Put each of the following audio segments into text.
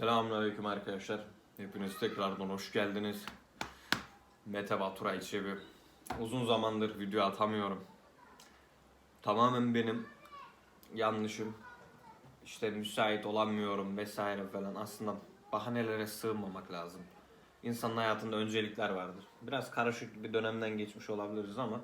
Selamünaleyküm arkadaşlar. Hepiniz tekrardan hoş geldiniz. Mete Baturay Çebi. Uzun zamandır video atamıyorum. Tamamen benim yanlışım. İşte müsait olamıyorum vesaire falan. Aslında bahanelere sığınmamak lazım. İnsanın hayatında öncelikler vardır. Biraz karışık bir dönemden geçmiş olabiliriz ama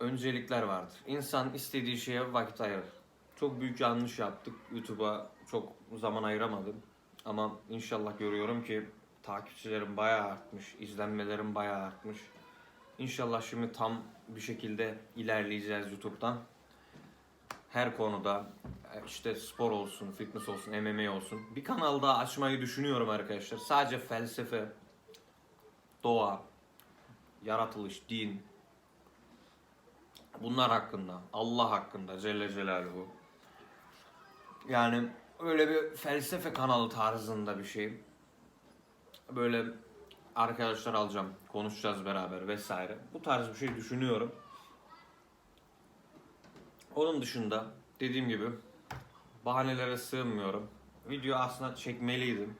öncelikler vardır. İnsan istediği şeye vakit ayırır. Çok büyük yanlış yaptık. YouTube'a çok zaman ayıramadım. Ama inşallah görüyorum ki takipçilerim bayağı artmış, izlenmelerim bayağı artmış. İnşallah şimdi tam bir şekilde ilerleyeceğiz YouTube'dan. Her konuda e, işte spor olsun, fitness olsun, MMA olsun. Bir kanal daha açmayı düşünüyorum arkadaşlar. Sadece felsefe, doğa, yaratılış, din, bunlar hakkında, Allah hakkında Celle Celaluhu. Yani öyle bir felsefe kanalı tarzında bir şey. Böyle arkadaşlar alacağım, konuşacağız beraber vesaire. Bu tarz bir şey düşünüyorum. Onun dışında dediğim gibi bahanelere sığınmıyorum. Video aslında çekmeliydim.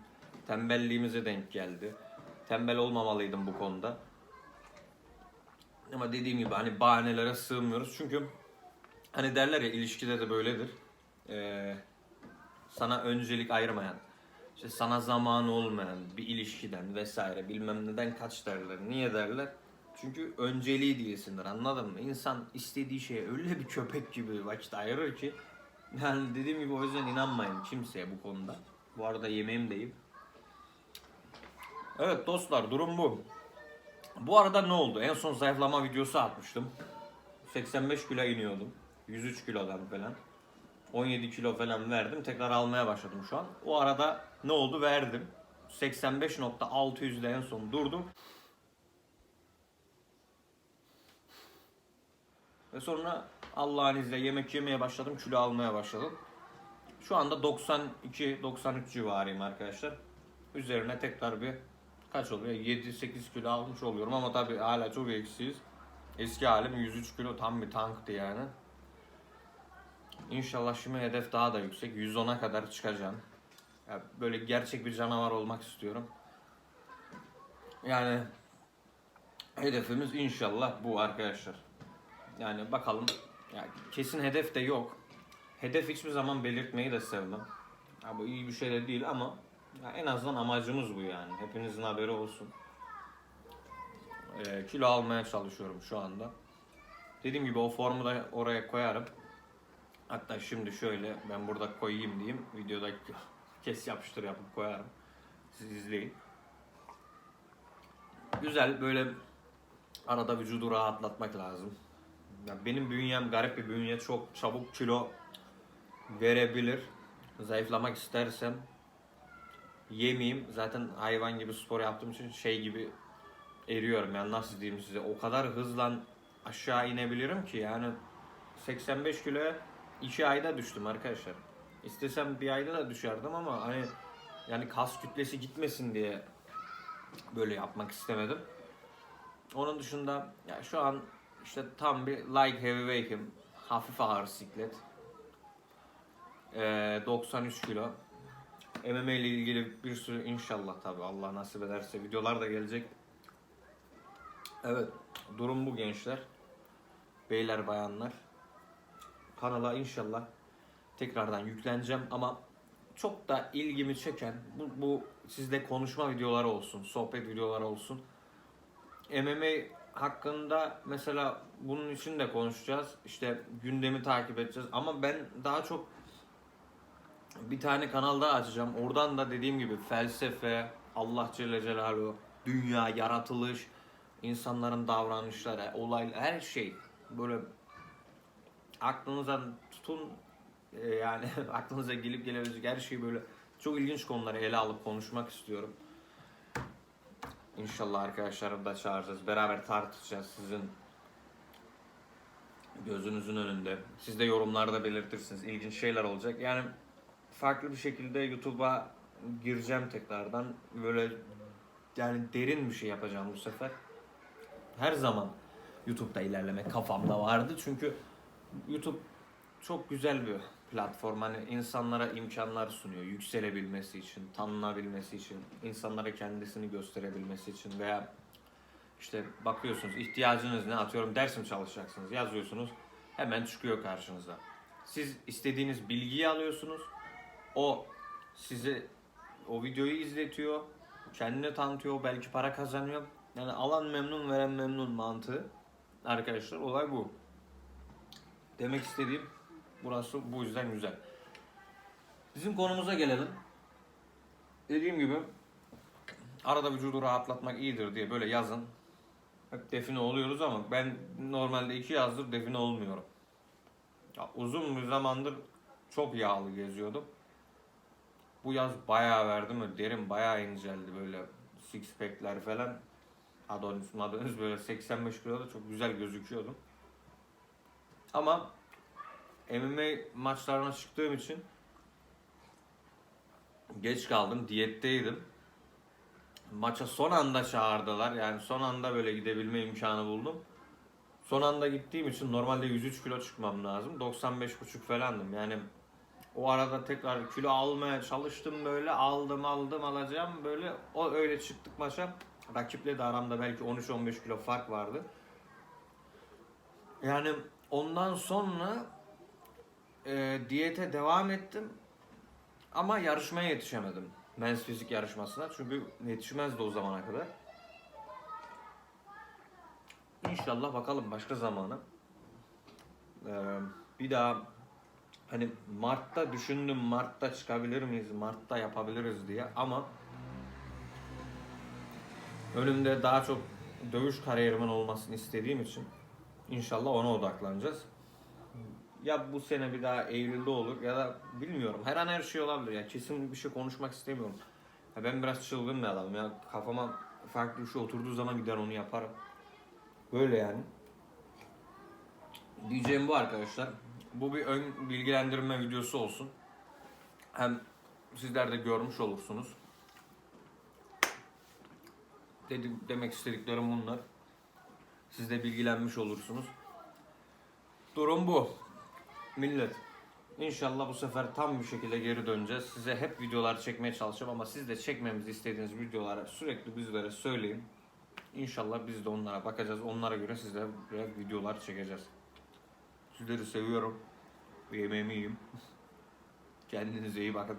Tembelliğimize denk geldi. Tembel olmamalıydım bu konuda. Ama dediğim gibi hani bahanelere sığmıyoruz. Çünkü hani derler ya ilişkide de böyledir. Ee, sana öncelik ayırmayan, işte sana zamanı olmayan bir ilişkiden vesaire bilmem neden kaç derler. Niye derler? Çünkü önceliği değilsindir anladın mı? İnsan istediği şeye öyle bir köpek gibi vakit ayırır ki yani dediğim gibi o yüzden inanmayın kimseye bu konuda. Bu arada yemeğim de yiyeyim. Evet dostlar durum bu. Bu arada ne oldu? En son zayıflama videosu atmıştım. 85 kilo iniyordum. 103 kilodan falan. 17 kilo falan verdim. Tekrar almaya başladım şu an. O arada ne oldu? Verdim. 85.600'de en son durdum. Ve sonra Allah'ın izniyle yemek yemeye başladım. Kilo almaya başladım. Şu anda 92-93 civarıyım arkadaşlar. Üzerine tekrar bir kaç oluyor? 7-8 kilo almış oluyorum ama tabii hala çok eksiyiz. Eski halim 103 kilo tam bir tanktı yani. İnşallah şimdi hedef daha da yüksek. 110'a kadar çıkacağım. Ya böyle gerçek bir canavar olmak istiyorum. Yani hedefimiz inşallah bu arkadaşlar. Yani bakalım. Ya kesin hedef de yok. Hedef hiçbir zaman belirtmeyi de sevmem. Ya bu iyi bir şey de değil ama ya en azından amacımız bu yani. Hepinizin haberi olsun. Ee, kilo almaya çalışıyorum şu anda. Dediğim gibi o formu da oraya koyarım. Hatta şimdi şöyle ben burada koyayım diyeyim. Videoda kes yapıştır yapıp koyarım. Siz izleyin. Güzel böyle arada vücudu rahatlatmak lazım. Ya benim bünyem garip bir bünye çok çabuk kilo verebilir. Zayıflamak istersem yemeyeyim. Zaten hayvan gibi spor yaptığım için şey gibi eriyorum yani nasıl diyeyim size. O kadar hızla aşağı inebilirim ki yani 85 kiloya 2 ayda düştüm arkadaşlar. İstesem bir ayda da düşerdim ama hani yani kas kütlesi gitmesin diye böyle yapmak istemedim. Onun dışında ya şu an işte tam bir light heavyweight'im. Hafif ağır siklet. Ee, 93 kilo. MMA ile ilgili bir sürü inşallah tabi Allah nasip ederse videolar da gelecek. Evet durum bu gençler. Beyler bayanlar. Kanala inşallah tekrardan yükleneceğim ama çok da ilgimi çeken bu, bu sizde konuşma videoları olsun, sohbet videoları olsun. MMA hakkında mesela bunun için de konuşacağız. İşte gündemi takip edeceğiz ama ben daha çok bir tane kanal daha açacağım. Oradan da dediğim gibi felsefe, Allah Celle Celaluhu, dünya, yaratılış, insanların davranışları, olaylar, her şey böyle aklınıza tutun e, yani aklınıza gelip gelebilecek her şeyi böyle çok ilginç konuları ele alıp konuşmak istiyorum. İnşallah arkadaşlarım da çağıracağız. Beraber tartışacağız sizin gözünüzün önünde. Siz de yorumlarda belirtirsiniz. İlginç şeyler olacak. Yani farklı bir şekilde YouTube'a gireceğim tekrardan. Böyle yani derin bir şey yapacağım bu sefer. Her zaman YouTube'da ilerlemek kafamda vardı. Çünkü YouTube çok güzel bir platform. Hani insanlara imkanlar sunuyor. Yükselebilmesi için, tanınabilmesi için, insanlara kendisini gösterebilmesi için veya işte bakıyorsunuz ihtiyacınız ne atıyorum ders mi çalışacaksınız yazıyorsunuz hemen çıkıyor karşınıza. Siz istediğiniz bilgiyi alıyorsunuz. O size o videoyu izletiyor. Kendini tanıtıyor. Belki para kazanıyor. Yani alan memnun veren memnun mantığı. Arkadaşlar olay bu. Demek istediğim burası bu yüzden güzel. Bizim konumuza gelelim. Dediğim gibi arada vücudu rahatlatmak iyidir diye böyle yazın. Hep define oluyoruz ama ben normalde iki yazdır define olmuyorum. Ya uzun bir zamandır çok yağlı geziyordum. Bu yaz bayağı verdi mi derim bayağı inceldi böyle six pack'ler falan. Adonis Madonis böyle 85 kiloda çok güzel gözüküyordum. Ama MMA maçlarına çıktığım için geç kaldım. Diyetteydim. Maça son anda çağırdılar. Yani son anda böyle gidebilme imkanı buldum. Son anda gittiğim için normalde 103 kilo çıkmam lazım. 95,5 falandım. Yani o arada tekrar kilo almaya çalıştım böyle. Aldım aldım alacağım böyle. O öyle çıktık maça. Rakiple de aramda belki 13-15 kilo fark vardı. Yani ondan sonra e, diyete devam ettim. Ama yarışmaya yetişemedim. Men's fizik yarışmasına. Çünkü yetişmezdi o zamana kadar. İnşallah bakalım başka zamana. Ee, bir daha hani Mart'ta düşündüm Mart'ta çıkabilir miyiz? Mart'ta yapabiliriz diye ama önümde daha çok dövüş kariyerimin olmasını istediğim için inşallah ona odaklanacağız. Ya bu sene bir daha Eylül'de olur ya da bilmiyorum. Her an her şey olabilir ya. Kesin bir şey konuşmak istemiyorum. Ya ben biraz çılgın bir adamım ya. Kafama farklı bir şey oturduğu zaman gider onu yaparım. Böyle yani. Diyeceğim bu arkadaşlar. Bu bir ön bilgilendirme videosu olsun. Hem sizler de görmüş olursunuz. Dedim, demek istediklerim bunlar. Siz de bilgilenmiş olursunuz. Durum bu. Millet. İnşallah bu sefer tam bir şekilde geri döneceğiz. Size hep videolar çekmeye çalışacağım ama siz de çekmemizi istediğiniz videoları sürekli bizlere söyleyin. İnşallah biz de onlara bakacağız. Onlara göre sizlere videolar çekeceğiz. Sizleri seviyorum. Yemeğimi yiyeyim. Kendinize iyi bakın.